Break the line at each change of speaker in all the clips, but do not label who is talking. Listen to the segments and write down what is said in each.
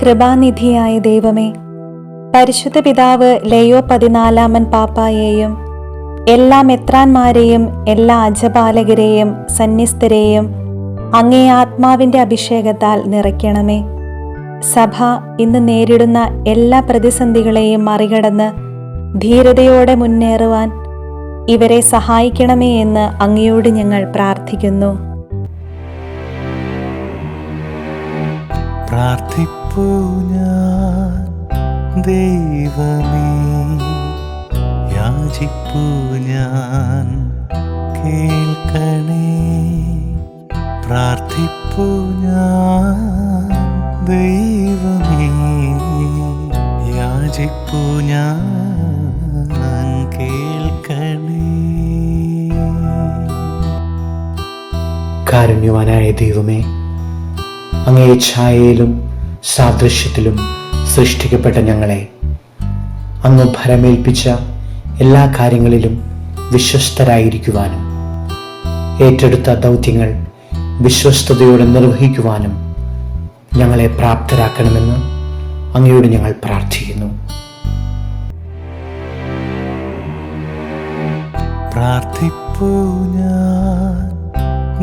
കൃപാനിധിയായ ദൈവമേ പരിശുദ്ധ പിതാവ് ലയോ പതിനാലാമൻ പാപ്പായെയും എല്ലാ മെത്രാന്മാരെയും എല്ലാ അജപാലകരെയും സന്യസ്തരെയും അങ്ങേ ആത്മാവിന്റെ അഭിഷേകത്താൽ നിറയ്ക്കണമേ. സഭ ഇന്ന് നേരിടുന്ന എല്ലാ പ്രതിസന്ധികളെയും മറികടന്ന് ധീരതയോടെ മുന്നേറുവാൻ ഇവരെ സഹായിക്കണമേ എന്ന് അങ്ങയോട് ഞങ്ങൾ പ്രാർത്ഥിക്കുന്നു.
പ്രാർത്ഥിപ്പൂ ഞാൻ ദൈവമേ. യാചിപ്പൂ ഞാൻ കേൾക്കണേ. പ്രാർത്ഥിപ്പൂ ഞാൻ ദൈവമേ. യാചിപ്പൂ ഞാൻ
കാരുണ്യവാനായ ദൈവമേ അങ്ങേ ഛായയിലും സാദൃശ്യത്തിലും സൃഷ്ടിക്കപ്പെട്ട ഞങ്ങളെ. അങ്ങ് ഫലമേൽപ്പിച്ച എല്ലാ കാര്യങ്ങളിലും വിശ്വസ്തരായിരിക്കുവാനും ഏറ്റെടുത്ത ദൗത്യങ്ങൾ വിശ്വസ്തയോടെ നിർവഹിക്കുവാനും ഞങ്ങളെ പ്രാപ്തരാക്കണമെന്ന് അങ്ങയോട് ഞങ്ങൾ പ്രാർത്ഥിക്കുന്നു.
പ്രാർത്ഥിപ്പൂ ഞാൻ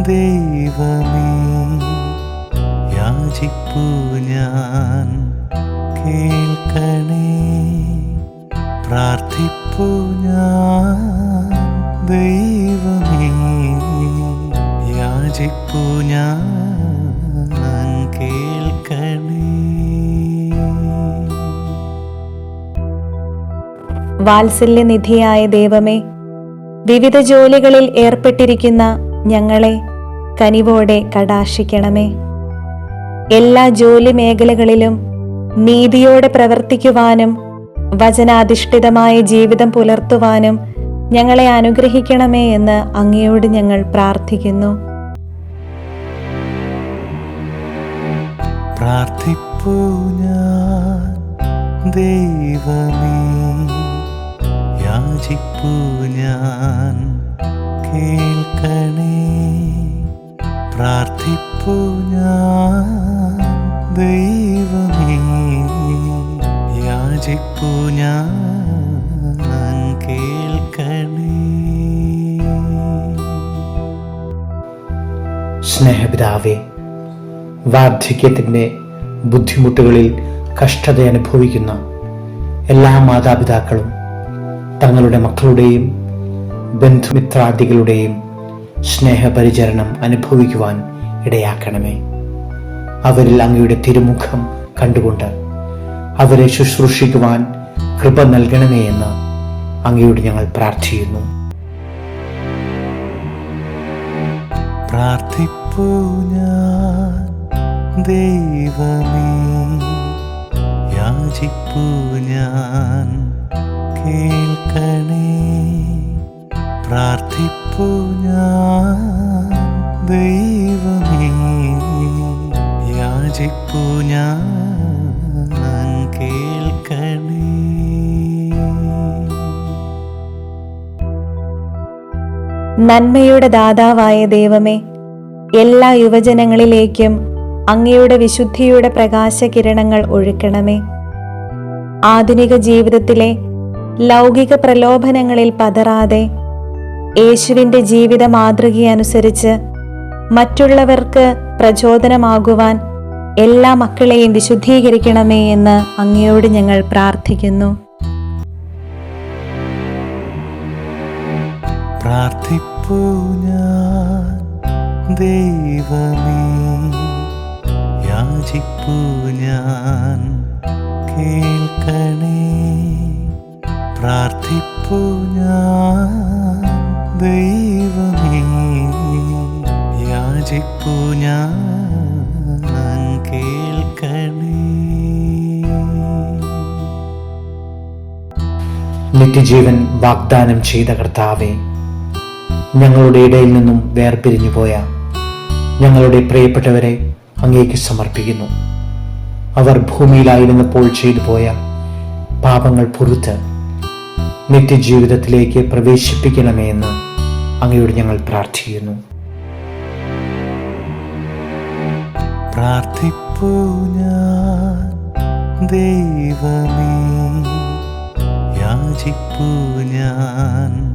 ദൈവമേ. യാചിപ്പൂ ഞാൻ. കേൾക്കണേ. പ്രാർത്ഥിപ്പൂ ഞാൻ. ദൈവമേ യാചിപ്പൂ ഞാൻ. കേൾക്കണേ.
വാത്സല്യനിധിയായ ദൈവമേ വിവിധ ജോലികളിൽ ഏർപ്പെട്ടിരിക്കുന്ന ഞങ്ങളെ കനിവോടെ കടാക്ഷിക്കണമേ. എല്ലാ ജോലി മേഖലകളിലും നീതിയോടെ പ്രവർത്തിക്കുവാനും വചനാധിഷ്ഠിതമായ ജീവിതം പുലർത്തുവാനും ഞങ്ങളെ അനുഗ്രഹിക്കണമേ എന്ന് അങ്ങയോട് ഞങ്ങൾ പ്രാർത്ഥിക്കുന്നു.
പ്രാർത്ഥിപ്പൂ കേൾക്കണേ. പ്രാർത്ഥിപ്പൂ ഞാൻ കേൾക്കണേ.
സ്നേഹപിതാവേ വാർദ്ധക്യത്തിന്റെ ബുദ്ധിമുട്ടുകളിൽ കഷ്ടത അനുഭവിക്കുന്ന എല്ലാ മാതാപിതാക്കളും തങ്ങളുടെ മക്കളുടെയും ബന്ധുമിത്രാദികളുടെയും സ്നേഹപരിചരണം അനുഭവിക്കുവാൻ ഇടയാക്കണമേ. അവരിൽ അങ്ങയുടെ തിരുമുഖം കണ്ടുകൊണ്ട് അവരെ ശുശ്രൂഷിക്കുവാൻ കൃപ നൽകണമേ എന്ന് അങ്ങയോട് ഞങ്ങൾ പ്രാർത്ഥിക്കുന്നു.
പ്രാർത്ഥിപ്പൂ ഞാൻ ഞാൻ കേൾക്കണേ. പ്രാർത്ഥിപ്പൂ ഞാൻ ദൈവമേ
നന്മയുടെ ദാതാവായ ദൈവമേ എല്ലാ യുവജനങ്ങളിലേക്കും അങ്ങയുടെ വിശുദ്ധിയുടെ പ്രകാശകിരണങ്ങൾ ഒഴുക്കണമേ. ആധുനിക ജീവിതത്തിലെ ലൗകിക പ്രലോഭനങ്ങളിൽ പതറാതെ യേശുവിന്റെ ജീവിത മാതൃകയനുസരിച്ച് മറ്റുള്ളവർക്ക് പ്രചോദനമാകുവാൻ എല്ലാ മക്കളെയും വിശുദ്ധീകരിക്കണമേ എന്ന് അങ്ങയോട് ഞങ്ങൾ പ്രാർത്ഥിക്കുന്നു.
പ്രാർത്ഥിപ്പൂ ഞാൻ. ദൈവമേ യാചിപ്പൂ ഞാൻ. കേൾക്കണേ പ്രാർത്ഥിപ്പൂ ഞാൻ. ദൈവമേ യാചിപ്പൂ ഞാൻ.
നിത്യജീവൻ വാഗ്ദാനം ചെയ്ത കർത്താവെ ഞങ്ങളുടെ ഇടയിൽ നിന്നും വേർപിരിഞ്ഞു പോയ ഞങ്ങളുടെ പ്രിയപ്പെട്ടവരെ അങ്ങേക്ക് സമർപ്പിക്കുന്നു. അവർ ഭൂമിയിലായിരുന്നപ്പോൾ ചെയ്തു പോയ പാപങ്ങൾ പൊറുത്ത് നിത്യജീവിതത്തിലേക്ക് പ്രവേശിപ്പിക്കണമേ എന്ന് അങ്ങയോട് ഞങ്ങൾ പ്രാർത്ഥിക്കുന്നു.
ഞാൻ ദൈവമേ യാചിപ്പൂ ഞാൻ.